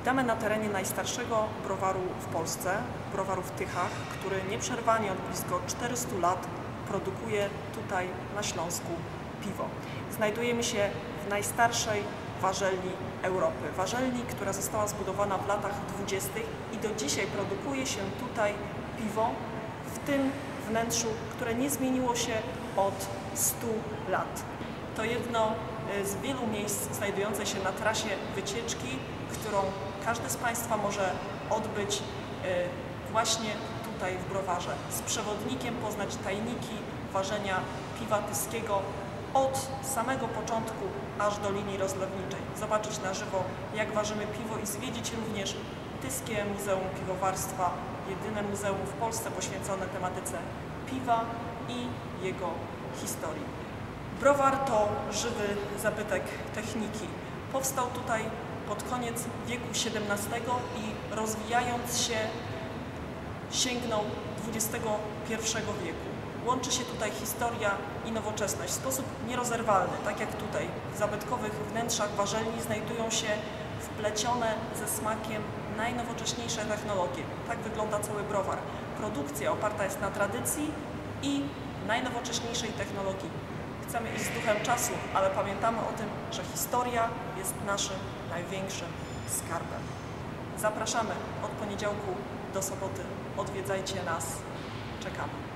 Witamy na terenie najstarszego browaru w Polsce, browaru w Tychach, który nieprzerwanie od blisko 400 lat produkuje tutaj na Śląsku piwo. Znajdujemy się w najstarszej warzelni Europy. Warzelni, która została zbudowana w latach 20. i do dzisiaj produkuje się tutaj piwo w tym wnętrzu, które nie zmieniło się od 100 lat. To jedno y, z wielu miejsc znajdujące się na trasie wycieczki, którą każdy z Państwa może odbyć y, właśnie tutaj w browarze. Z przewodnikiem poznać tajniki ważenia piwa tyskiego od samego początku aż do linii rozlewniczej. Zobaczyć na żywo, jak ważymy piwo i zwiedzić również Tyskie Muzeum Piwowarstwa, jedyne muzeum w Polsce poświęcone tematyce piwa i jego historii. Browar to żywy zabytek techniki. Powstał tutaj pod koniec wieku XVII i rozwijając się sięgnął XXI wieku. Łączy się tutaj historia i nowoczesność w sposób nierozerwalny, tak jak tutaj. W zabytkowych wnętrzach warzelni znajdują się wplecione ze smakiem najnowocześniejsze technologie. Tak wygląda cały browar. Produkcja oparta jest na tradycji i najnowocześniejszej technologii. Chcemy iść z duchem czasu, ale pamiętamy o tym, że historia jest naszym największym skarbem. Zapraszamy od poniedziałku do soboty. Odwiedzajcie nas. Czekamy.